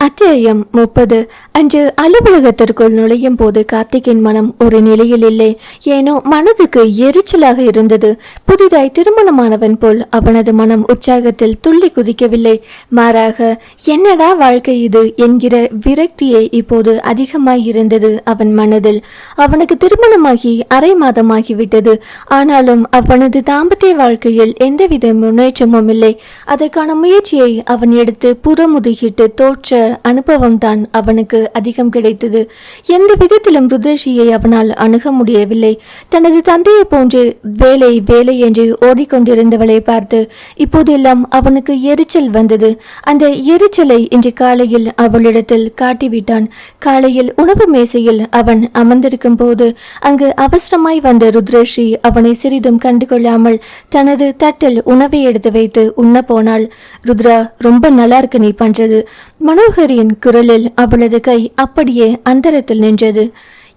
അധ്യായം മുപ്പത്. அன்று அலுவலகத்திற்குள் நுழையும் போது கார்த்திக்கின் மனம் ஒரு நிலையில் இல்லை. ஏனோ மனதுக்கு எரிச்சலாக இருந்தது. புதிதாய் திருமணமானவன் போல் அவனது மனம் உற்சாகத்தில் துள்ளி குதிக்கவில்லை. மாறாக என்னடா வாழ்க்கை இது? என்கிற விரக்தியே இப்போது அதிகமாய் இருந்தது அவன் மனதில். அவனுக்கு திருமணமாகி அரை மாதமாகிவிட்டது. ஆனாலும் அவனது தாம்பத்திய வாழ்க்கையில் எந்தவித முன்னேற்றமும் இல்லை. அதற்கான முயற்சியை அவன் எடுத்து புறமுதுகிட்டு தோற்ற அனுபவம் தான் அவனுக்கு அதிகம் கிடைத்தது. எந்த விதத்திலும் ருத்ரஷியை அவனால் அணுக முடியவில்லை. தனது தந்தையை போன்று வேலை வேலை என்று ஓடிக்கொண்டிருந்தவளை பார்த்து இப்போதெல்லாம் அவனுக்கு எரிச்சல் வந்தது. அந்த எரிச்சலை இன்று காலையில் அவளிடத்தில் காட்டிவிட்டான். காலையில் உணவு மேசையில் அவன் அமர்ந்திருக்கும் போது அங்கு அவசரமாய் வந்த ருத்ரஷி அவனை சிறிதும் கண்டுகொள்ளாமல் தனது தட்டில் உணவை எடுத்து வைத்து உண்ண போனாள். ருத்ரா ரொம்ப நல்லா இருக்கு நீ பண்றது. மனோகரியின் குரலில் அவளது கை அப்படியே அந்தரத்தில் நின்றது.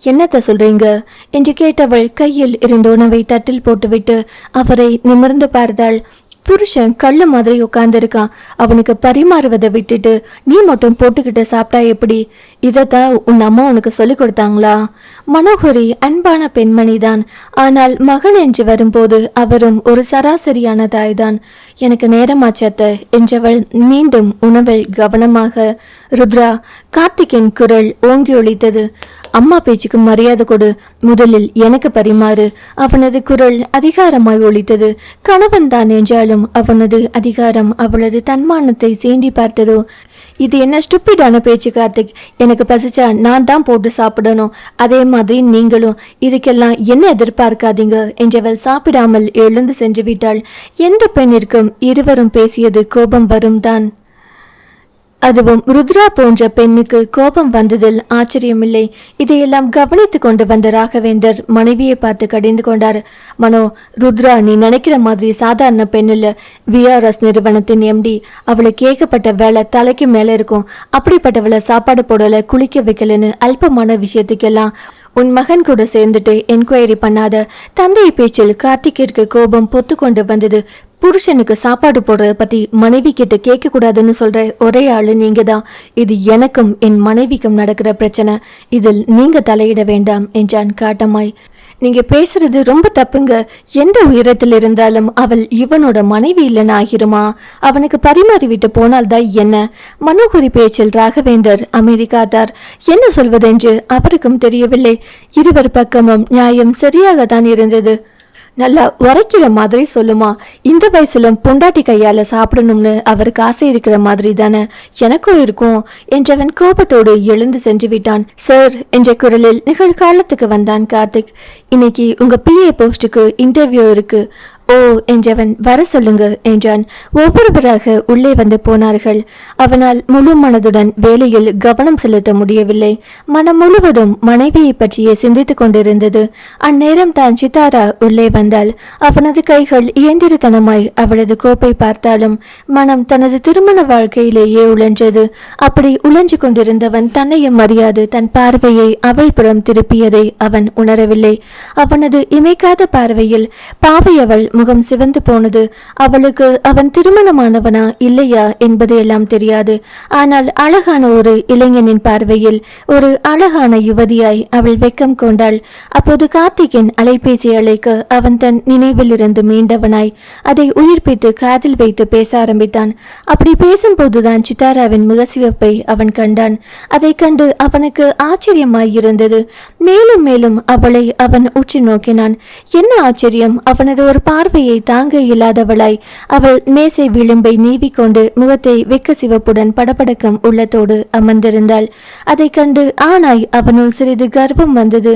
என்னத்த சொல்றீங்க? என்று கேட்டவள் கையில் இருந்த உணவை தட்டில் போட்டுவிட்டு அவரை நிமிர்ந்து பார்த்தாள். புருஷன் கள்ள மாதிரி உட்காந்துருக்கான் அவனுக்கு பரிமாறுவதை விட்டுட்டு நீ மட்டும் போட்டுக்கிட்டு சாப்பிட்டா எப்படி? இதைத்தான் உன் அம்மா உனக்கு சொல்லி கொடுத்தாங்களா? மனோகரி அன்பான பெண்மணிதான். ஆனால் மகன் என்று வரும்போது அவரும் ஒரு சராசரியான தாய்தான். எனக்கு நேரமாச்சத்த என்றவள் மீண்டும் உணவில் கவனமாக ருத்ரா கார்த்திகின் குரல் ஓங்கி ஒழித்தது அம்மா பேச்சுக்கு மரியாதை கொடு. முதலில் எனக்கு பரிமாறு. அவனது குரல் அதிகாரமாய் ஒழித்தது கணவன் தான் என்றாலும் அவனது அதிகாரம் அவளது தன்மானத்தை சீண்டி பார்த்ததோ. இது என்ன ஸ்டூப்பிடான பேச்சு கார்த்திக். எனக்கு பசிச்சா நான் தான் போட்டு சாப்பிடணும். அதே மாதிரி நீங்களும். இதுக்கெல்லாம் என்ன எதிர்பார்க்காதீங்க என்றவள் சாப்பிடாமல் எழுந்து சென்று விட்டாள். எந்த பெண்ணிற்கும் இருவரும் பேசியது கோபம் வரும் தான் அதுவும் ருத்ரா போன்ற பெண்ணுக்கு கோபம் வந்ததில் ஆச்சரியமில்லை. இதையெல்லாம் கவனித்து கொண்டு வந்த ராகவேந்தர் மனைவியை பார்த்து கடிந்து கொண்டார். மனோ ருத்ரா நீ நினைக்கிற மாதிரி சாதாரண பெண் இல்ல விஆர்எஸ் நிறுவனத்தின் எம்டி அவளுக்கு ஏகப்பட்ட வேலை தலைக்கு மேல இருக்கும். அப்படிப்பட்டவளை சாப்பாடு போடல குளிக்க வைக்கலன்னு அல்பமான விஷயத்துக்கெல்லாம் உன் மகன் கூட சேர்ந்துட்டு என்கொயரி பண்ணாத. தந்தை பேச்சில் கார்த்திக்கிற்கு கோபம் பொத்து கொண்டு வந்தது. புருஷனுக்கு சாப்பாடு போடுறத பத்தி மனைவி கிட்ட கேட்க கூடாதுன்னு சொல்ற ஒரே ஆளு நீங்க தான் இது எனக்கும் என் மனைவிக்கும் நடக்கிற பிரச்சனை. இதில் நீங்க தலையிட வேண்டாம் என்றான் காட்டமாய் நீங்க பேசுறது ரொம்ப தப்புங்க. எந்த உயரத்தில் இருந்தாலும் அவள் இவனோட மனைவி இல்லைன்னு ஆகிருமா அவனுக்கு பரிமாறி விட்டு போனால்தான் என்ன? மனோகரி பேச்சில் ராகவேந்தர் அமைதி காத்தார் என்ன சொல்வதென்று அவருக்கும் தெரியவில்லை. இருவர் பக்கமும் நியாயம் சரியாக தான் இருந்தது. நல்லா உரைக்கிற மாதிரி சொல்லுமா? இந்த வயசுல பொண்டாட்டி கையால சாப்பிடணும்னு அவருக்கு ஆசை இருக்கிற மாதிரி தானே? எனக்கும் இருக்கும் என்றவன் கோபத்தோடு எழுந்து சென்று விட்டான். சார் என்ற குரலில் நிகழ்காலத்துக்கு வந்தான் கார்த்திக். இன்னைக்கு உங்க பிஏ போஸ்டுக்கு இன்டர்வியூ இருக்கு. ஓ என்றவன் வர சொல்லுங்க என்றான். ஒவ்வொருவராக உள்ளே வந்து போனார்கள். அவனால் முழு மனதுடன் வேலையில் கவனம் செலுத்த முடியவில்லை. மனம் முழுவதும் மனைவியை பற்றியே சிந்தித்துக் கொண்டிருந்தது. அந்நேரம் தான் சித்தாரா உள்ளே வந்தால் அவனது கைகள் இயந்திரத்தனமாய் அவளது கோப்பை பார்த்தாலும் மனம் தனது திருமண வாழ்க்கையிலேயே உழன்றது. அப்படி உழன்று கொண்டிருந்தவன் தன்னையும் அறியாது. தன் பார்வையை அவள் புறம் திருப்பியதை அவன் உணரவில்லை. அவனது இமைக்காத பார்வையில் பாவை அவள் முகம் சிவந்து போனது. அவளுக்கு அவன் திருமணமானவனா இல்லையா என்பதையெல்லாம் தெரியாது. ஆனால் அழகான ஒரு இளைஞனின் பார்வையில் ஒரு அழகான யுவதியாய் அவள் வெக்கம் கொண்டாள். அப்போது கார்த்திகின் அலைபேசி அழைக்க அவன் தன் நினைவில் இருந்து மீண்டவனாய் அதை உயிர்ப்பித்து காதில் வைத்து பேச ஆரம்பித்தான். அப்படி பேசும்போதுதான் சித்தாராவின் முகசிவப்பை அவன் கண்டான். அதை கண்டு அவனுக்கு ஆச்சரியமாய் இருந்தது மேலும் மேலும் அவளை அவன் உற்று நோக்கினான். என்ன ஆச்சரியம்? அவனது ஒரு பார்வையை தாங்க இயலாதவளாய் அவள் மேசை விளிம்பை நீவிக்கொண்டு முகத்தை வெக்க சிவப்புடன் படபடக்கம் உள்ளத்தோடு அமர்ந்திருந்தாள். அதை கண்டு ஆனாய் அவனுள் சிறிது கர்வம் வந்தது.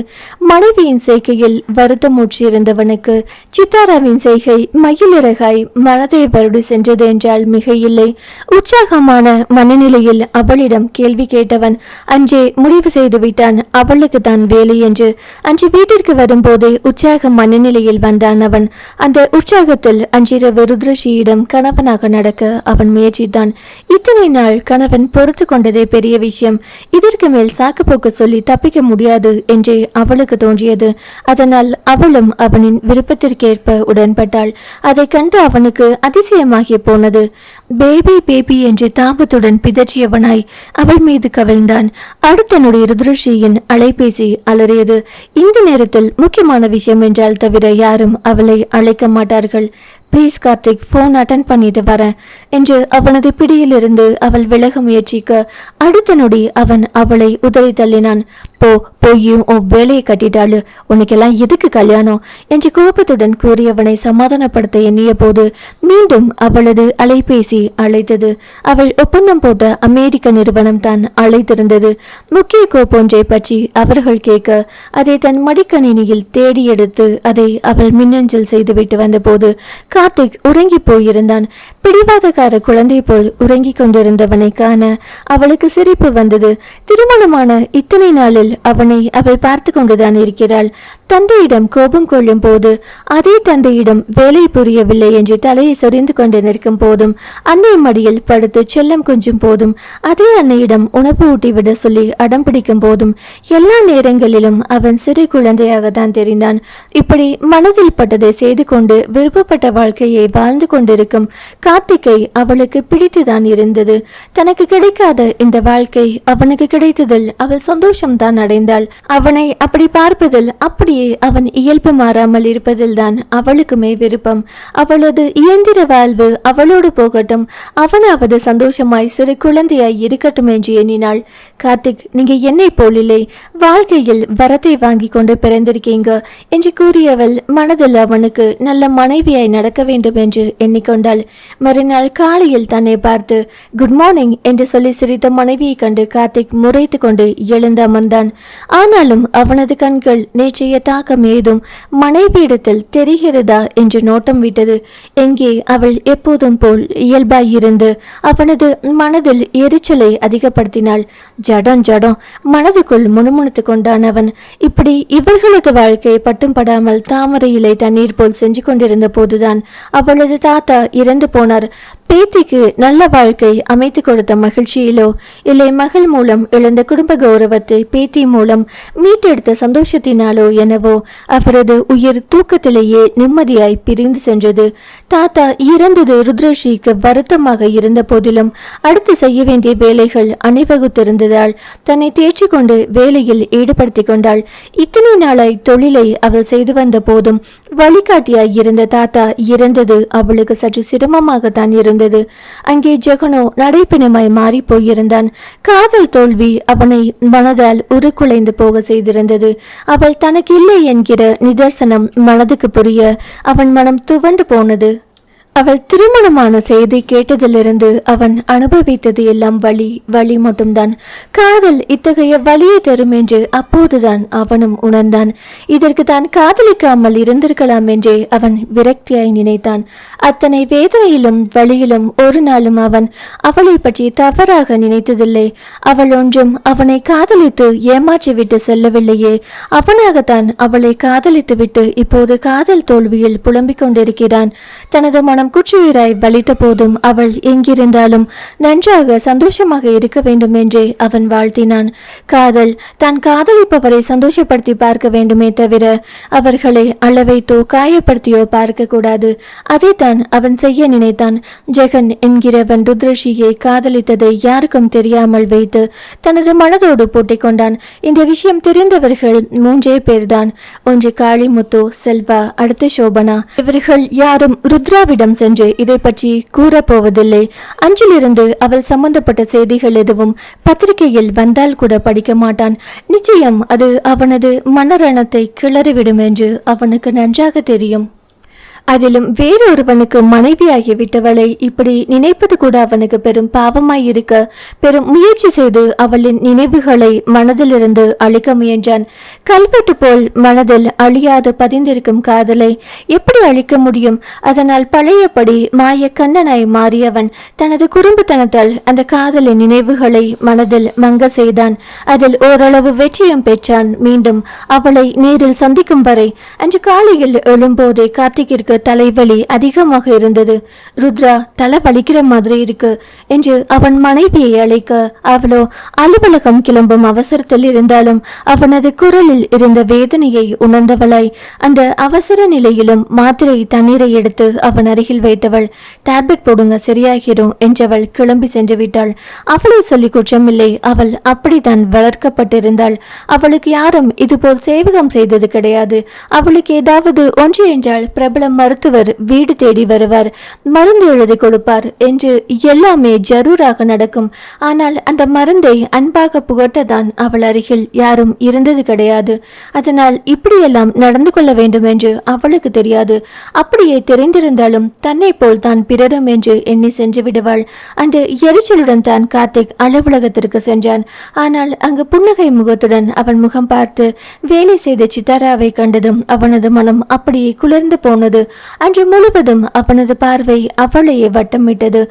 மனைவியின் செய்கையில் வருத்தமுற்றிருந்தவனுக்கு சித்தாராவின் செய்கை மயிலிறகாய் மனதை வருடி சென்றது என்றால் மிக இல்லை உற்சாகமான மனநிலையில் அவளிடம் கேள்வி கேட்டவன் அன்றே முடிவு செய்து விட்டான் அவளுக்கு தான் வேலை என்று. அன்று வீட்டிற்கு வரும்போதே உற்சாக மனநிலையில் வந்தான் அவன். அந்த உற்சாகத்தில் அன்றிரவு ருத்ரஜியிடம் கணவனாக நடக்க அவன் முயற்சித்தான். இத்தனை நாள் கணவன் பொறுத்து கொண்டதே பெரிய விஷயம். இதற்கு மேல் சாக்குப்போக்கு சொல்லி தப்பிக்க முடியாது என்றே அவளுக்கு தோன்றியது. அதனால் அவளும் அவனின் விருப்பத்திற்கேற்ப உடன்பட்டாள். அதை கண்டு அவனுக்கு அதிசயமாகி போனது. பேபி பேபி என்று தாபத்துடன் பிதற்றியவனாய் அவள் மீது கவிழ்ந்தான். அடுத்த நொடி ருத்ரஷியின் அலைபேசி அலறியது. இந்த நேரத்தில் முக்கியமான விஷயம் என்றால் தவிர யாரும் அவளை அழைக்க மாட்டார்கள். ப்ளீஸ் கார்த்திக் ஃபோன் அட்டன் பண்ணிட்டு வரேன் என்று அவனது பிடியிலிருந்து அவள் விலக முயற்சிக்க அடுத்த நொடி அவன் அவளை உதறி தள்ளினான். போ போயும் உன் வேலையை கட்டிட்டாளு. உனக்கெல்லாம் எதுக்கு கல்யாணம்? என்று கோபத்துடன் கூறியவனை சமாதானப்படுத்த எண்ணிய போது மீண்டும் அவளது அலைபேசி அழைத்தது. அவள் ஒப்பந்தம் போட்ட அமெரிக்க நிறுவனம் தான் அழைத்திருந்தது. முக்கிய கோப்பொன்றை பற்றி அவர்கள் கேட்க அதை தன் மடிக்கணினியில் தேடி எடுத்து அதை அவள் மின்னஞ்சல் செய்துவிட்டு வந்தபோது கார்த்திக் உறங்கி போயிருந்தான். பிடிவாதக்கார குழந்தை போல் உறங்கிக் கொண்டிருந்தவனை காண அவளுக்கு சிரிப்பு வந்தது. திருமணமான இத்தனை நாளில் அவனை அவள் பார்த்து கொண்டுதான் இருக்கிறாள். தந்தையிடம் கோபம் கொள்ளும் போது அதே தந்தையிடம் வேலை புரியவில்லை என்று தலையை சொரிந்து கொண்டு நிற்கும் போதும் அன்னை மடியில் படுத்து செல்லம் கொஞ்சும் போதும் அதே அன்னையிடம் உணவு ஊட்டிவிட சொல்லி அடம் பிடிக்கும் போதும் எல்லா நேரங்களிலும் அவன் சிறு குழந்தையாக தான் தெரிந்தான். இப்படி மனதில் பட்டதை செய்து கொண்டு விருப்பப்பட்ட வாழ்க்கையை வாழ்ந்து கொண்டிருக்கும் கா கார்த்திகை அவளுக்கு பிடித்துதான் இருந்தது. தனக்கு கிடைக்காத இந்த வாழ்க்கை அவனுக்கு கிடைத்ததில் அவள் சந்தோஷம்தான் அடைந்தாள். அவனை அப்படி பார்ப்பதில் அப்படியே அவன் இயல்பு மாறாமல் இருப்பதில்தான் அவளுக்குமே விருப்பம். அவளது இயந்திர வாழ்வு அவளோடு போகட்டும். அவனாவது சந்தோஷமாய் சிறு குழந்தையாய் இருக்கட்டும் என்று எண்ணினாள். கார்த்திக் நீங்க என்னை போலில்லை வாழ்க்கையில் வரத்தை வாங்கி கொண்டு பிறந்திருக்கீங்க என்று கூறியவள் மனதில் அவனுக்கு நல்ல மனைவியாய் நடக்க வேண்டும் என்று எண்ணிக்கொண்டாள். மறுநாள் காலையில் தன்னை பார்த்து குட் மார்னிங் என்று சொல்லி சிரித்த மனைவியை கண்டு கார்த்திக் முறைத்து கொண்டு எழுந்து அமர்ந்தான். ஆனாலும் அவனது கண்கள் நேற்றைய தாக்கம் ஏதும் மனைவியிடத்தில் தெரிகிறதா என்று நோட்டம் விட்டது. எங்கே அவள் எப்போதும் போல் இயல்பாயிருந்து அவனது மனதில் எரிச்சலை அதிகப்படுத்தினாள். ஜடம் ஜடம் மனதுக்குள் முணுமுணுத்து கொண்டான் அவன். இப்படி இவர்களது வாழ்க்கை பட்டும் படாமல் தாமரை இலை தண்ணீர் போல் செஞ்சு கொண்டிருந்த போதுதான் அவளது தாத்தா இறந்து போன சொன்னார். பேத்திக்கு நல்ல வாழ்க்கை அமைத்து கொடுத்த மகிழ்ச்சியிலோ இல்லை மகள் மூலம் இழந்த குடும்ப கௌரவத்தை பேத்தி மூலம் மீட்டெடுத்த சந்தோஷத்தினாலோ எனவோ அவரது உயிர் தூக்கத்திலேயே நிம்மதியாய் பிரிந்து சென்றது. தாத்தா இறந்தது ருத்ரஷிக்கு வருத்தமாக இருந்த போதிலும் அடுத்து செய்ய வேண்டிய வேலைகள் அணிவகுத்திருந்ததால் தன்னை தேர்ச்சி கொண்டு வேலையில் ஈடுபடுத்தி கொண்டாள். இத்தனை நாளாய் தொழிலை அவள் செய்து வந்த போதும் வழிகாட்டியாய் இருந்த தாத்தா இறந்தது அவளுக்கு சற்று சிரமமாக சிரமமாகத்தான் இருந்தது. அங்கே ஜெகனோ நடைப்பிணமாய் மாறி போயிருந்தான் காதல் தோல்வி அவனை மனதால் உருக்குலைந்து போக செய்திருந்தது. அவள் தனக்கு இல்லை என்கிற நிதர்சனம் மனதுக்கு புரிய அவன் மனம் துவண்டு போனது. அவள் திருமணமான செய்தி கேட்டதிலிருந்து அவன் அனுபவித்தது எல்லாம் வழி வழி மட்டும்தான். காதல் இத்தகைய வழியை தரும் என்று அப்போதுதான் அவனும் உணர்ந்தான். இதற்கு தான் காதலிக்காமல் இருந்திருக்கலாம் என்றே அவன் விரக்தியாய் நினைத்தான். அத்தனை வேதனையிலும் வழியிலும் ஒரு நாளும் அவன் அவளை பற்றி தவறாக நினைத்ததில்லை. அவள் ஒன்றும் அவனை காதலித்து ஏமாற்றிவிட்டு செல்லவில்லையே. அவனாகத்தான் அவளை காதலித்துவிட்டு இப்போது காதல் தோல்வியில் புலம்பிக் கொண்டிருக்கிறான். தனது மனம் குற்றுயிராய் வலித்த போதும் அவள் எங்கிருந்தாலும் நன்றாக சந்தோஷமாக இருக்க வேண்டும் என்றே அவன் வாழ்த்தினான். காதல் தான் காதலிப்பவரை சந்தோஷப்படுத்தி பார்க்க வேண்டுமே தவிர அவர்களை அளவைத்தோ காயப்படுத்தியோ பார்க்க கூடாது. அதைத்தான் அவன் செய்ய நினைத்தான். ஜெகன் என்கிறவன் ருத்ரஷியை காதலித்ததை யாருக்கும் தெரியாமல் வைத்து தனது மனதோடு பூட்டிக் கொண்டான். இந்த விஷயம் தெரிந்தவர்கள் மூன்றே பேர்தான். ஒன்று காளிமுத்து செல்வா அடுத்து சோபனா. இவர்கள் யாரும் ருத்ராவிடம் சென்று இதை பற்றி கூறப்போவதில்லை. அன்றிலிருந்து அவள் சம்பந்தப்பட்ட செய்திகள் எதுவும் பத்திரிகையில் வந்தால் கூட படிக்க மாட்டான். நிச்சயம் அது அவனது மனரணத்தை கிளறிவிடும் என்று அவனுக்கு நன்றாக தெரியும். அதிலும் வேறொருவனுக்கு மனைவியாகிவிட்டவளை இப்படி நினைப்பது கூட அவனுக்கு பெரும் பாவமாயிருக்க பெரும் முயற்சி செய்து அவளின் நினைவுகளை மனதிலிருந்து அழிக்க முயன்றான். கல்வெட்டு போல் மனதில் அழியாது பதிந்திருக்கும் காதலை எப்படி அழிக்க முடியும்? அதனால் பழையபடி மாய கண்ணனாய் மாறியவன் தனது குறும்புத்தனத்தால் அந்த காதலின் நினைவுகளை மனதில் மங்க செய்தான். அதில் ஓரளவு வெற்றியும் பெற்றான். மீண்டும் அவளை நேரில் சந்திக்கும் வரை அன்று காலையில் எழும்போதே கார்த்திகிற்கு தலைவலி அதிகமாக இருந்தது. ருத்ரா தலை வலிக்கிற மாதிரி இருக்கு என்று அவன் மனைவியை அழைக்க அவளோ அலுவலகம் கிளம்பும் அவசரத்தில் இருந்தாலும் அவனது குரலில் இருந்த வேதனையை உணர்ந்தவளாய். அந்த அவசர நிலையிலும் மாத்திரை தண்ணீரை எடுத்து அவன் அருகில் வைத்தவள் டேப்லெட் போடுங்க சரியாகிரும் என்றவள் கிளம்பி சென்று விட்டாள். அவளை சொல்லி குற்றமில்லை அவள் அப்படித்தான் வளர்க்கப்பட்டிருந்தாள். அவளுக்கு யாரும் இதுபோல் சேவகம் செய்தது கிடையாது. அவளுக்கு ஏதாவது ஒன்று என்றால் பிரபலம் மருத்துவர் வீடு தேடி வருவார். மருந்து எழுதி கொடுப்பார் என்று எல்லாமே ஜரூராக நடக்கும். ஆனால் அந்த மருந்தை அன்பாக புகட்டதான் அவள் அருகில் யாரும் இருந்தது கிடையாது. அதனால் இப்படியெல்லாம் நடந்து கொள்ள வேண்டும் என்று அவளுக்கு தெரியாது. அப்படியே தெரிந்திருந்தாலும் தன்னை போல் தான் பிறரும் என்று எண்ணி சென்று விடுவாள். அன்று எரிச்சலுடன் தான் கார்த்திக் அலுவலகத்திற்கு சென்றான். ஆனால் அங்கு புன்னகை முகத்துடன் அவன் முகம் பார்த்து வேலை செய்த சித்தாராவை கண்டதும் அவனது மனம் அப்படியே குளிர்ந்து போனது. அன்று முழுவதும் அவனது பார்வை அவளையே வட்டமிட்டது.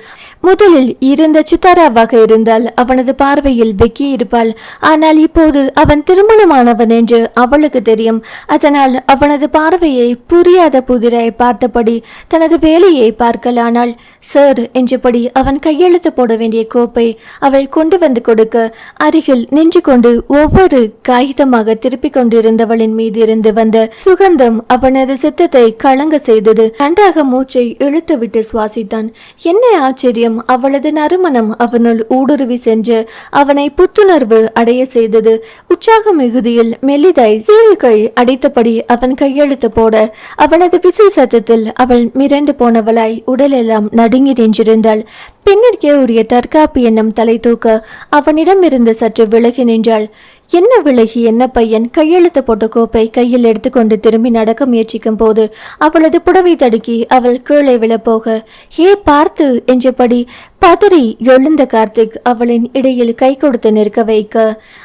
முதலில் இருந்த சித்தாராவாக இருந்தால் அவனது பார்வையில் வெக்கி இருப்பாள். ஆனால் இப்போது அவன் திருமணமானவன் என்று அவளுக்கு தெரியும். அதனால் அவனது பார்வையை புரியாத புதிராய் பார்த்தபடி தனது வேலையை பார்க்கலானால் சார் என்றபடி அவன் கையெழுத்து போட வேண்டிய கோப்பை அவள் கொண்டு வந்து கொடுக்க அருகில் நின்று கொண்டு ஒவ்வொரு காகிதமாக திருப்பிக் கொண்டிருந்தவளின் மீது இருந்து வந்த சுகந்தம் அவனது சித்தத்தை கலங்க செய்தது. நன்றாக மூச்சை இழுத்துவிட்டு சுவாசித்தான். என்ன ஆச்சரியம். அவளது நறுமணம் அவனுள் ஊடுருவி சென்று அவனை புத்துணர்வு அடைய செய்தது. உற்சாக மிகுதியில் மெல்லிதாய் சீழ்கை அடித்தபடி அவன் கையெழுத்து போட அவனது விசை சத்தத்தில் அவள் மிரண்டு போனவளாய் உடலெல்லாம் நடுங்கி நின்றிருந்தாள். பெண்ணிற்கே உரிய தற்காப்பு எண்ணம் தலை தூக்க அவனிடமிருந்து சற்று விலகி நின்றாள். என்ன விலகி என்ன பையன்? கையெழுத்து போட்ட கோப்பை கையில் எடுத்துக்கொண்டு திரும்பி நடக்க முயற்சிக்கும் போது அவளது புடவை தடுக்கி அவள் கீழே விழப்போக ஏ பார்த்து! என்றபடி பதறி எழுந்த கார்த்திக் அவளின் இடையில் கை கொடுத்து நிற்க வைக்க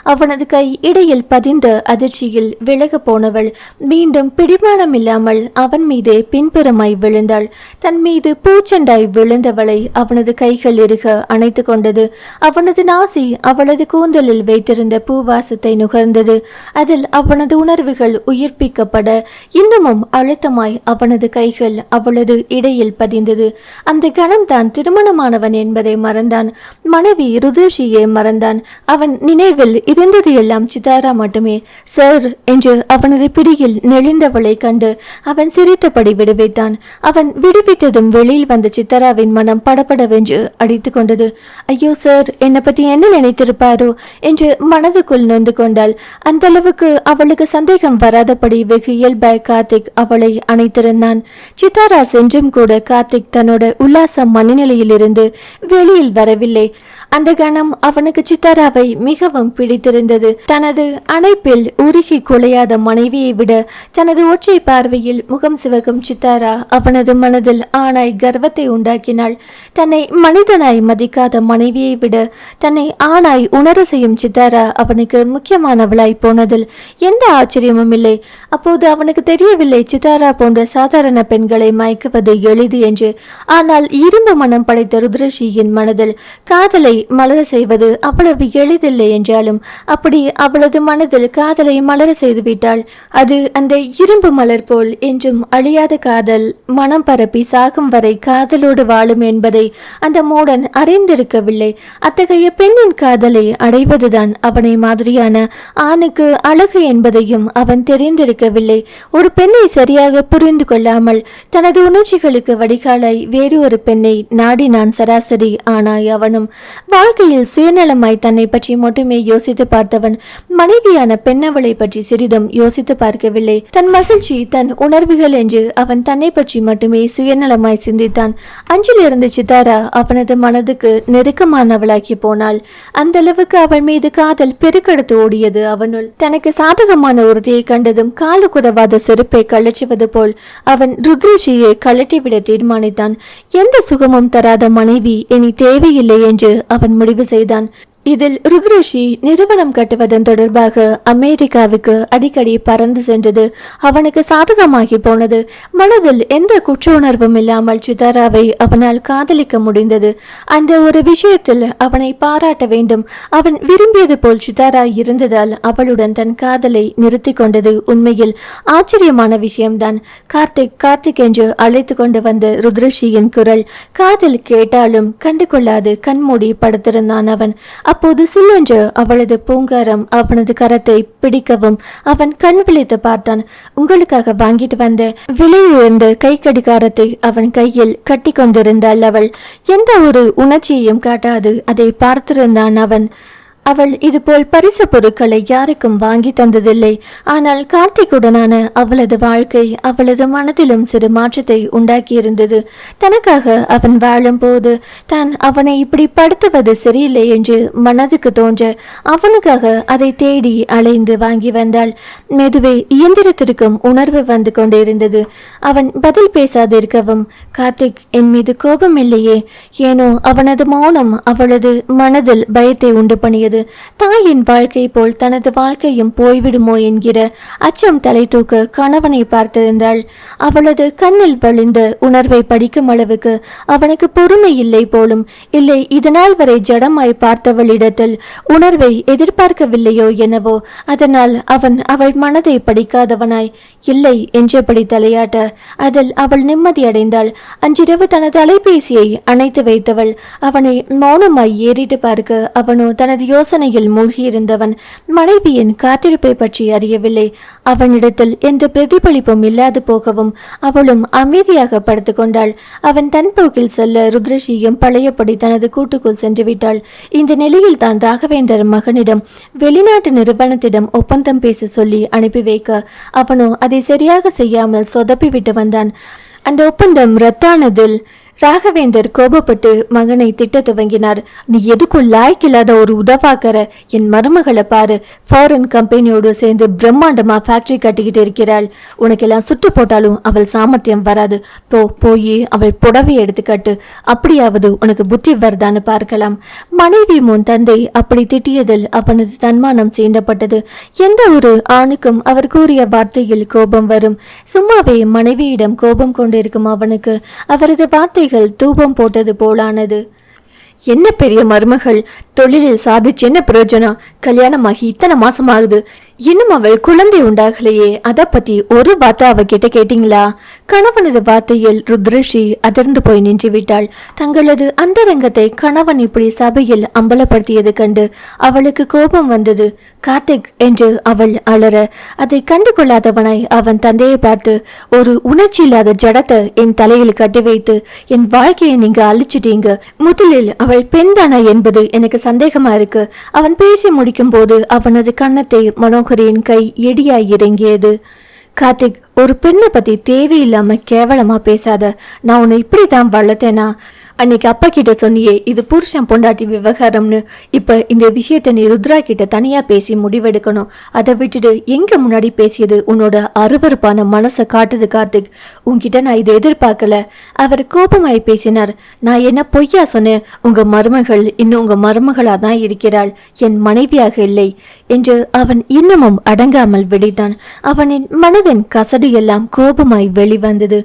அவனது கை இடையில் பதிந்த அதிர்ச்சியில் விலக போனவள் மீண்டும் பிடிமானம் இல்லாமல் அவன் மீதே பின்புறமாய் விழுந்தாள். தன் மீது பூச்செண்டாய் விழுந்தவளை அவனது கைகள் இருக அணைத்து கொண்டது. அவனது நாசி அவளது கூந்தலில் வைத்திருந்த பூவாசத்தை நுகர்ந்தது. அதில் அவனது உணர்வுகள் உயிர்ப்பிக்கப்பட இன்னமும் அழுத்தமாய் அவனது கைகள் அவளது இடையில் பதிந்தது. அந்த கணம்தான் திருமணமானவன் என்பதை மறந்தான். மனைவி ருதுஷியை மறந்தான். அவன் நினைவில் இருந்தது எல்லாம் சிதாரா மட்டுமே. சார் என்று அவனது பிடியில் நெளிந்தவளை கண்டு அவன் சிரித்தபடி விடுவித்தான். அவன் விடுவித்ததும் வெளியில் வந்த சித்தாராவின் மனம் படபடவென்று அடித்து கொண்டது. ஐயோ சார் என்னை பத்தி என்ன நினைத்திருப்பாரோ என்று மனதுக்குள் நொந்து கொண்டாள். அந்த அளவுக்கு அவளுக்கு சந்தேகம் வராதபடி வெகு இயல்பாய் கார்த்திக் அவளை அணைத்திருந்தான். சித்தாரா சென்றும் கூட கார்த்திக் தன்னோட உல்லாச மனநிலையிலிருந்து வெளியில் வரவில்லை. அந்த கணம் அவனுக்கு சித்தாராவை மிகவும் பிடித்திருந்தது. தனது அணைப்பில் உருகி குலையாத மனைவியை விட தனது ஒற்றை பார்வையில் முகம் சிவக்கும் சித்தாரா அவனது மனதில் ஆணாய் கர்வத்தை உண்டாக்கினாள். தன்னை மனிதனாய் மதிக்காத மனைவியை விட தன்னை ஆணாய் உணர செய்யும் சித்தாரா அவனுக்கு முக்கியமானவளாய் போனதில் எந்த ஆச்சரியமும் இல்லை. அப்போது அவனுக்கு தெரியவில்லை சிதாரா போன்ற சாதாரண பெண்களை மயக்குவது எளிது என்று. ஆனால் இரும்பு மனம் படைத்த ருத்ரஷியின் மனதில் காதலை மலர செய்வது அவ்வளவு எளிதில்லை என்றாலும் அப்படி அவளது மனதில் காதலை மலர செய்துவிட்டாள் அது அந்த இரும்பு மலர் போல் என்றும் அழியாத காதல் மனம் பரப்பி சாகும் வரை காதலோடு வாழும் என்பதை அந்த மூடன் அறிந்திருக்கவில்லை. அத்தகைய பெண்ணின் காதலை அடைவதுதான் அவனை மாதிரியான மாதிரியான ஆணுக்கு அழகு என்பதையும் அவன் தெரிந்திருக்கவில்லை. ஒரு பெண்ணை சரியாக புரிந்து கொள்ளாமல் தனது உணர்ச்சிகளுக்கு வடிகாலாய் வேறு ஒரு பெண்ணை நாடினான் சராசரி. ஆனாய் அவனும் வாழ்க்கையில் சுயநலமாய் தன்னை பற்றி மட்டுமே யோசித்து பார்த்தவன் மனைவியான பெண்ணவளை பற்றி சிறிதும் யோசித்து பார்க்கவில்லை. தன் மகிழ்ச்சி தன் உணர்வுகள் என்று அவன் தன்னை பற்றி மட்டுமே சுயநலமாய் சிந்தித்தான். அஞ்சிலிருந்து சித்தாரா அவனது மனதுக்கு நெருக்கமானவளாகி போனாள். அந்த அளவுக்கு அவள் மீது காதல் பெருக்கெடுத்து ஓடியது அவனுள். தனக்கு சாதகமான ஒருத்தியை கண்டதும் காலு குதவாத செருப்பை கழற்றுவது போல் அவன் ருத்ரஜியை கழட்டிவிட தீர்மானித்தான். எந்த சுகமும் தராத மனைவி இனி தேவையில்லை என்று அவன் முடிவு செய்தான். இதில் ருத்ரஷி நிறுவனம் கட்டுவதன் தொடர்பாக அமெரிக்காவுக்கு அடிக்கடி பறந்து சென்றது. அவனுக்கு சாதகமாகி போனது. மனதில் எந்த குற்ற உணர்வும் இல்லாமல் சிதாராவை அவனால் காதலிக்க முடிந்தது. அந்த ஒரு விஷயத்தில் அவனை பாராட்ட வேண்டும். அவன் விரும்பியது போல் சிதாரா இருந்ததால் அவளுடன் தன் காதலை நிறுத்தி கொண்டது உண்மையில் ஆச்சரியமான விஷயம்தான். கார்த்திக் கார்த்திக் என்று அழைத்து கொண்டு வந்த ருத்ரஷியின் குரல் காதில் கேட்டாலும் கண்டு கொள்ளாது கண்மூடி படுத்திருந்தான் அவன். அப்போது சில்லென்று அவளது பூங்காரம் அவனது கரத்தை பிடிக்கவும் அவன் கண் விழித்து பார்த்தான். உங்களுக்காக வாங்கிட்டு வந்த விலையுயர்ந்த கை கடிகாரத்தை அவன் கையில் கட்டி கொண்டிருந்தாள் அவள். எந்த ஒரு உணர்ச்சியையும் காட்டாது அதை பார்த்திருந்தான் அவன். அவள் இதுபோல் பரிசு பொருட்களை யாருக்கும் வாங்கி தந்ததில்லை. ஆனால் கார்த்திக்குடனான அவளது வாழ்க்கை அவளது மனதிலும் சிறு மாற்றத்தை உண்டாக்கியிருந்தது. தனக்காக அவன் வாழும்போது தான் அவனை இப்படி படுத்துவது சரியில்லை என்று மனதுக்கு தோன்ற அவனுக்காக அதை தேடி அலைந்து வாங்கி வந்தாள். மெதுவே இயந்திரத்திற்கும் உணர்வு வந்து கொண்டிருந்தது. அவன் பதில் பேசாதிருக்கவும் கார்த்திக் என் மீது கோபம் இல்லையே. ஏனோ அவனது மௌனம் அவளது மனதில் பயத்தை உண்டு பண்ணியது. தாயின் வாழ்க்கை போல் தனது வாழ்க்கையும் போய்விடுமோ என்கிற அச்சம் தலை தூக்க கணவனை பார்த்திருந்தாள். அவளது கண்ணில் வழிந்த உணர்வை படிக்கும் அளவுக்கு அவனுக்கு பொறுமை இல்லை போலும் இல்லை இதனால் வரை ஜடமாய் பார்த்தவளிடத்தில் உணர்வை எதிர்பார்க்கவில்லையோ என்னவோ அதனால் அவன் அவள் மனதை படிக்காதவனாய் இல்லை என்றபடி தலையாட்ட அதில் அவள் நிம்மதியடைந்தாள் அன்றிரவு தனது அலைபேசியை அணைத்து வைத்தவள் அவனை மௌனமாய் ஏறிட்டு பார்க்க அவனோ தனது யோசனையில் மூழ்கியிருந்தவன் மனைவியின் காத்திருப்பை பற்றி அறியவில்லை. அவனிடத்தில் எந்த பிரதிபலிப்பும் இல்லாது போகவும் அவளும் அமைதியாக படுத்து கொண்டாள். அவன் தன் போக்கில் செல்ல ருத்ரஷியும் பழையபடி தனது கூட்டுக்குள் சென்று விட்டாள். இந்த நிலையில் தான் ராகவேந்தர் மகனிடம் வெளிநாட்டு நிறுவனத்திடம் ஒப்பந்தம் பேச சொல்லி அனுப்பி வைக்க. அவனோ அதை சரியாக செய்யாமல் சொதப்பிவிட்டு வந்தான். அந்த ஒப்பந்தம் ரத்தானதில் ராகவேந்தர் கோபப்பட்டு மகனை திட்ட துவங்கினார். நீ எதுக்கும் லாய்க்கில்லாத ஒரு உதவாக்கற என் மருமகளை பாரு. ஃபாரின் கம்பெனியோடு சேர்ந்து பிரம்மாண்டமா ஃபேக்டரி கட்டிக்கிட்டு இருக்கிறாள். உனக்கெல்லாம் சுட்டு போட்டாலும் அவள் சாமர்த்தியம் வராது. போ போய் அவள் புடவை எடுத்துக்கட்டு அப்படியாவது உனக்கு புத்தி வருதான்னு பார்க்கலாம். மனைவி முன் தந்தை அப்படி திட்டியதில் அவனது தன்மானம் சீண்டப்பட்டது. எந்த ஒரு ஆணுக்கும் அவர் கூறிய வார்த்தையில் கோபம் வரும். சும்மாவே மனைவியிடம் கோபம் கொண்டிருக்கும் அவனுக்கு அவரது வார்த்தை வார்த்தைகள் தூபம் போட்டது போலானது. என்ன பெரிய மருமகள்? தொழிலில் சாதிச்சு என்ன பிரயோஜனம்? கல்யாணமாகி இத்தனை மாசம் ஆகுது இன்னும் அவள் குழந்தை உண்டாகலையே. அத பத்தி ஒரு வார்த்தை அவகிட்ட கேட்டீங்களா? கணவனது வார்த்தையில் ருத்ரஷி அதிர்ந்து போய் நின்று விட்டாள் தங்களது அந்தரங்கத்தை கணவன் இப்படி சபையில் அம்பலப்படுத்தியது கண்டு அவளுக்கு கோபம் வந்தது. கார்த்திக் என்று அவள் அலற அதை கண்டு கொள்ளாதவனாய் அவன் தந்தையை பார்த்து ஒரு உணர்ச்சி இல்லாத ஜடத்தை என் தலையில் கட்டி வைத்து என் வாழ்க்கையை நீங்க அழிச்சிட்டீங்க. முதலில் அவள் பெண்தானா என்பது எனக்கு சந்தேகமா இருக்கு அவன் பேசி முடிக்கும் போது அவனது கன்னத்தை மனோகரின் கை எடியாய் இறங்கியது. கார்த்திக் ஒரு பெண்ணை பத்தி தேவையில்லாம கேவலமா பேசாத. நான் உன்னை இப்படி தான் வளர்த்தேனா? அன்னைக்கு அப்பா கிட்ட சொன்னியே இது புருஷன் பொண்டாட்டி விவகாரம்னு. இப்போ இந்த விஷயத்தை நீ ருத்ரா கிட்ட தனியாக பேசி முடிவெடுக்கணும். அதை விட்டுட்டு எங்க முன்னாடி பேசியது உன்னோட அருவருப்பான மனசை காட்டுது கார்த்திக். உன்கிட்ட நான் இதை எதிர்பார்க்கல. அவர் கோபமாய் பேசினார். நான் என்ன பொய்யா சொன்னேன்? உங்கள் மருமகள் இன்னும் உங்க மருமகளாக தான் இருக்கிறாள். என் மனைவியாக இல்லை என்று அவன் இன்னமும் அடங்காமல் வெடித்தான் அவனின் மனதின் கசடு எல்லாம் கோபமாய் வெளிவந்தது.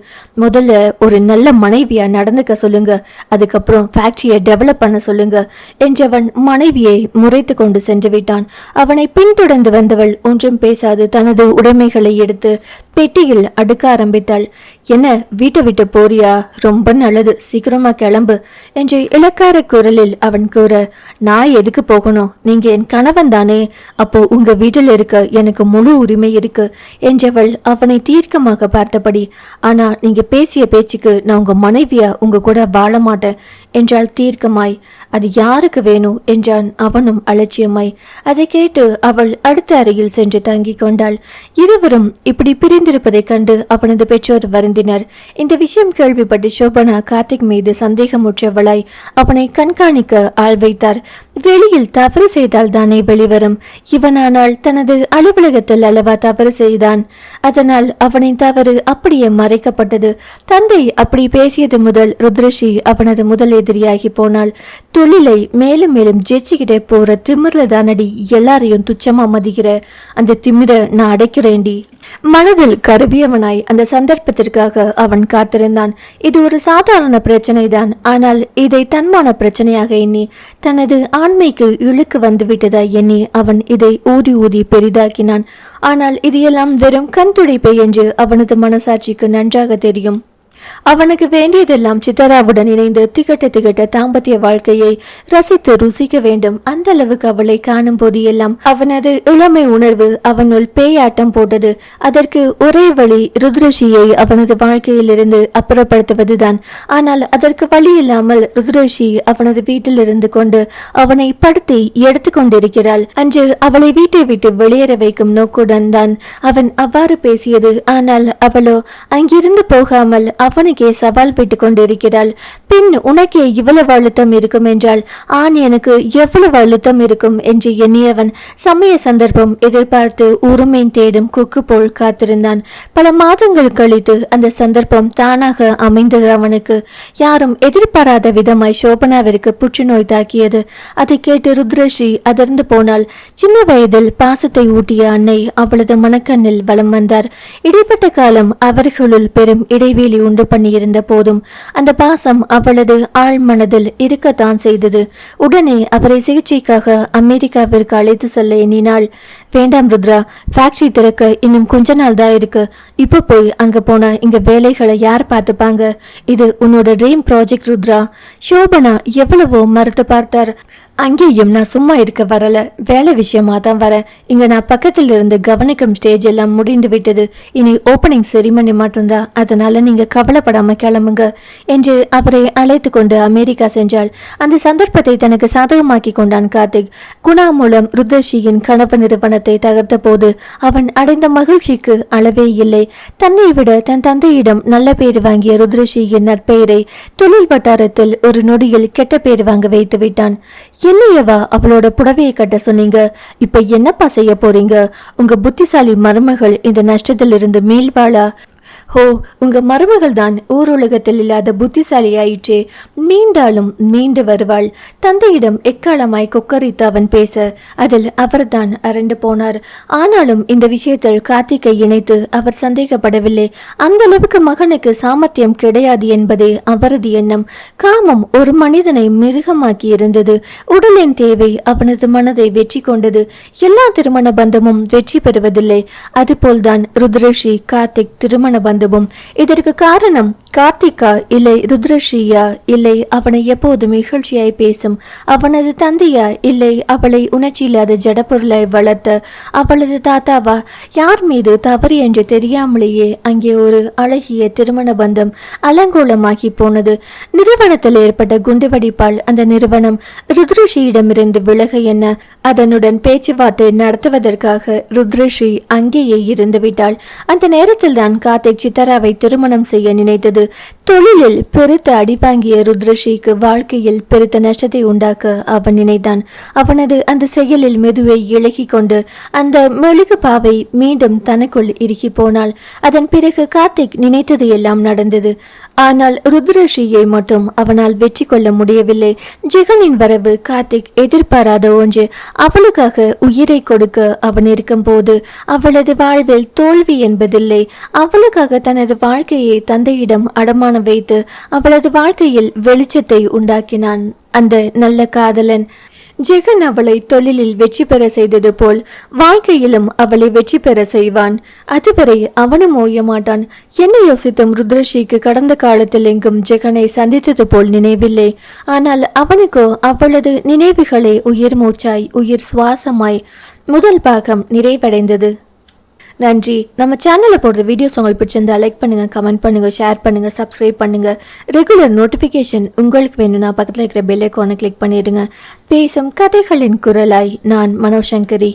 முதல்ல ஒரு நல்ல மனைவியா நடந்துக்க சொல்லுங்க. அதுக்கப்புறம் ஃபேக்டரியை டெவலப் பண்ண சொல்லுங்க என்றவன் மனைவியை முறைத்து கொண்டு சென்று விட்டான். அவனை பின்தொடர்ந்து வந்தவள் ஒன்றும் பேசாது தனது உடைமைகளை எடுத்து பெட்டியில் அடுக்க ஆரம்பித்தாள். என்ன வீட்டை விட்டு போறியா? ரொம்ப நல்லது. சீக்கிரமா கிளம்பு என்று இலக்கார குரலில் அவன் கூற நான் எதுக்கு போகணும்? நீங்க என் கணவன் தானே. அப்போ உங்க வீட்டில் இருக்க எனக்கு முழு உரிமை இருக்கு என்றவள் அவனை தீர்க்கமாக பார்த்தபடி ஆனா நீங்க பேசிய பேச்சுக்கு நான் உங்க மனைவியா? உங்க கூட வாழ மாட்டேன் என்றாள் தீர்க்கமாய். அது யாருக்கு வேணும்? என்றான் அவனும் அலட்சியமாய். அதை கேட்டு அவள் அடுத்த அறையில் சென்று தங்கிக் கொண்டாள். இருவரும் இப்படி பிரிந்திருப்பதைக் கண்டு அவனது பெற்றோர் வருந்தினர் இந்த விஷயம் கேள்விப்பட்டு சோபனா கார்த்திக் மீது சந்தேகமுற்றவளாய் அவனை கண்காணிக்க ஆள் வைத்தார். வெளியில் தவறு செய்தால் தானே வெளிவரும். இவனானால் தனது அலுவலகத்தில் அல்லவா தவறு செய்தான். அதனால் அவனின் தவறு அப்படியே மறைக்கப்பட்டது. தந்தை அப்படி பேசியது முதல் ருத்ரஷி அவனது முதல் எதிரியாகி போனாள். தொழிலை மேலும் மேலும் ஜெயிச்சுக்கிட்டே போற திமிர்ல தானடி எல்லாரையும் துச்சமா மதிக்கிற அந்த திமிர நான் அடைக்கிறேன்டி. மனதில் கருவியவனாய் அந்த சந்தர்ப்பத்திற்கு சந்தர்ப்பத்திற்காக அவன் காத்திருந்தான். இது ஒரு சாதாரண பிரச்சனைதான். ஆனால் இதை தன்மான பிரச்சனையாக எண்ணி தனது ஆண்மைக்கு இழுக்கு வந்துவிட்டதா எண்ணி அவன் இதை ஊதி ஊதி பெரிதாக்கினான். ஆனால் இது எல்லாம் வெறும் கண் துடைப்பை என்று அவனது மனசாட்சிக்கு நன்றாக தெரியும். அவனுக்கு வேண்டியதெல்லாம் சித்தராவுடன் இணைந்து திகட்ட திகட்ட தாம்பத்திய வாழ்க்கையை ரசித்து ருசிக்க வேண்டும். அந்த அளவுக்கு அவளை காணும் போது எல்லாம் அவனது இளமை உணர்வு அவனுள் பேயாட்டம் போட்டது. அதற்கு ஒரே வழி ருத்ரஷியை அவனது வாழ்க்கையிலிருந்து அப்புறப்படுத்துவதுதான். ஆனால் அதற்கு வழி இல்லாமல் ருத்ரஷி அவனது வீட்டில் இருந்து கொண்டு அவனை படுத்தி எடுத்து கொண்டிருக்கிறாள். அன்று அவளை வீட்டை விட்டு வெளியேற வைக்கும் நோக்குடன் தான் அவன் அவ்வாறு பேசியது. ஆனால் அவளோ அங்கிருந்து போகாமல் அவனுக்கே சவால் விட்டு கொண்டிருக்கிறாள் பின் உனக்கே இவ்வளவு அழுத்தம் இருக்கும் என்றால் ஆண் எனக்கு எவ்வளவு அழுத்தம் இருக்கும் என்று எண்ணியவன் சமய சந்தர்ப்பம் எதிர்பார்த்து உரிமை தேடும் கொக்கு போல் காத்திருந்தான். பல மாதங்கள் கழித்து அந்த சந்தர்ப்பம் தானாக அமைந்தது அவனுக்கு. யாரும் எதிர்பாராத விதமாய் சோபனாவிற்கு புற்றுநோய் தாக்கியது. அதை கேட்டு ருத்ரஸ்ரீ அதிர்ந்து போனால் சின்ன வயதில் பாசத்தை ஊட்டிய அன்னை அவளது மனக்கண்ணில் வலம் வந்தார். இடைப்பட்ட காலம் அவர்களுள் பெரும் இடைவெளி உண்டு பண்ணியிருந்த போதும் அந்த பாசம் அவளது ஆழ் மனதில் இருக்கத்தான் செய்தது. உடனே அவரை சிகிச்சைக்காக அமெரிக்காவிற்கு அழைத்து செல்ல எண்ணினாள். வேண்டாம் ருத்ரா ஃபேக்டரி திறக்க இன்னும் கொஞ்ச நாள் தான் இருக்கு. இப்போ போய் அங்க போனா இங்க வேலைகளை யார் பார்த்துப்பாங்க? இது உன்னோட ட்ரீம் ப்ராஜெக்ட் ருத்ரா. சோபனா எவ்வளவோ மறுத்து பார்த்தார். அங்கேயும் நான் சும்மா இருக்க வரல. வேலை விஷயமா தான் வரேன். இங்க நான் பக்கத்தில் இருந்து கவனிக்கும் ஸ்டேஜ் எல்லாம் முடிந்து விட்டது. இனி ஓப்பனிங் செரிமனி மட்டும்தான் அதனால நீங்க கவலைப்படாம கிளம்புங்க. என்று அவரை அழைத்து கொண்டு அமெரிக்கா சென்றாள். அந்த சந்தர்ப்பத்தை தனக்கு சாதகமாக்கி கொண்டான் கார்த்திக். குணா மூலம் ருத்ரஷியின் கனவு நிறுவனத்தை தகர்த்த போது அவன் அடைந்த மகிழ்ச்சிக்கு அளவே இல்லை. தன்னை விட தன் தந்தையிடம் நல்ல பேர் வாங்கிய ருத்ரஷியின் நற்பெயரை தொழில் வட்டாரத்தில் ஒரு நொடியில் கெட்ட பேர் வாங்க வைத்து விட்டான். என்னையவா அவளோட புடவையை கட்ட சொன்னீங்க? இப்ப என்னப்பா செய்ய போறீங்க? உங்க புத்திசாலி மருமகள் இந்த நஷ்டத்திலிருந்து மீள்வாளா? ஹோ உங்க மருமகள் தான் ஊருலகத்தில் இல்லாத புத்திசாலி ஆயிற்றே மீண்டாலும் மீண்டு வருவாள். தந்தையிடம் எக்காலமாய் கொக்கரித்து அவன் பேச. அதில் அவர்தான் அரண்டு போனார். ஆனாலும் இந்த விஷயத்தில் கார்த்திகை இணைத்து அவர் சந்தேகப்படவில்லை. அந்த அளவுக்கு மகனுக்கு சாமர்த்தியம் கிடையாது என்பதே அவரது எண்ணம். காமம் ஒரு மனிதனை மிருகமாக்கி இருந்தது. உடலின் தேவை அவனது மனதை வெற்றி கொண்டது. எல்லா திருமண பந்தமும் வெற்றி பெறுவதில்லை. அதுபோல்தான் ருத்ரஷி கார்த்திக் திருமண பந்தமும் இதற்கு காரணம் கார்த்திகா இல்லை ருத்ரஷியா இல்லை அவனை எப்போது மகிழ்ச்சியாய் பேசும். அவனது தந்தையா இல்லை அவளை உணர்ச்சி இல்லாத ஜடப்பொருளாய் வளர்த்த அவளது தாத்தாவா? யார் மீது தவறு என்று தெரியாமலேயே அங்கே ஒரு அழகிய திருமண பந்தம் அலங்கோலமாகி போனது. நிறுவனத்தில் ஏற்பட்ட குண்டுவெடிப்பால் அந்த நிறுவனம் ருத்ரஷியிடமிருந்து விலக என்ன? அதனுடன் பேச்சுவார்த்தை நடத்துவதற்காக ருத்ரஷி அங்கேயே இருந்துவிட்டாள். அந்த நேரத்தில் தான் கார்த்திக் சித்தராவை திருமணம் செய்ய நினைத்தது. தொழிலில் பெருத்த அடிவாங்கிய ருத்ரஷிக்கு வாழ்க்கையில் பெருத்த நஷ்டத்தை உண்டாக்க அவன் நினைத்தான். அவனது அந்த செயலில் மெதுவை இழகி கொண்டு அந்த மெழுகு பாவை மீண்டும் தனக்குள் இறுக்கி போனாள். அதன் பிறகு கார்த்திக் நினைத்தது எல்லாம் நடந்தது. ஆனால் ருத்ரஷியை மட்டும் அவனால் வெற்றி கொள்ள முடியவில்லை. ஜெகனின் வரவு கார்த்திக் எதிர்பாராத ஒன்று. அவளுக்காக உயிரை கொடுக்க அவன் இருக்கும் போது அவளது வாழ்வில் தோல்வி என்பதில்லை. அவளுக்காக தனது வாழ்க்கையை தந்தையிடம் அடமானம் வைத்து அவளது வாழ்க்கையில் வெளிச்சத்தை உண்டாக்கினான். அந்த நல்ல காதலன் ஜெகன் அவளை தொழிலில் வெற்றி பெற செய்தது போல் வாழ்க்கையிலும் அவளை வெற்றி பெற செய்வான். அதுவரை அவனும் ஓய மாட்டான். என்ன யோசித்தும் ருத்ரஷிக்கு கடந்த காலத்தில் எங்கும் ஜெகனை சந்தித்தது போல் நினைவில்லை. ஆனால் அவனுக்கோ அவளது நினைவுகளே உயிர் மூச்சாய் உயிர் சுவாசமாய் முதல் பாகம் நிறைவடைந்தது. நன்றி. நம்ம சேனலில் போடுற வீடியோஸ் உங்களுக்கு பிடிச்சிருந்தா லைக் பண்ணுங்க கமெண்ட் பண்ணுங்கள் ஷேர் பண்ணுங்கள் சப்ஸ்கிரைப் பண்ணுங்கள் ரெகுலர் நோட்டிஃபிகேஷன் உங்களுக்கு வேணும்னா பக்கத்தில் இருக்கிற பெல் ஐக்கானை கிளிக் பண்ணிடுங்க. பேசும் கதைகளின் குரலாய் நான் மனோசங்கரி.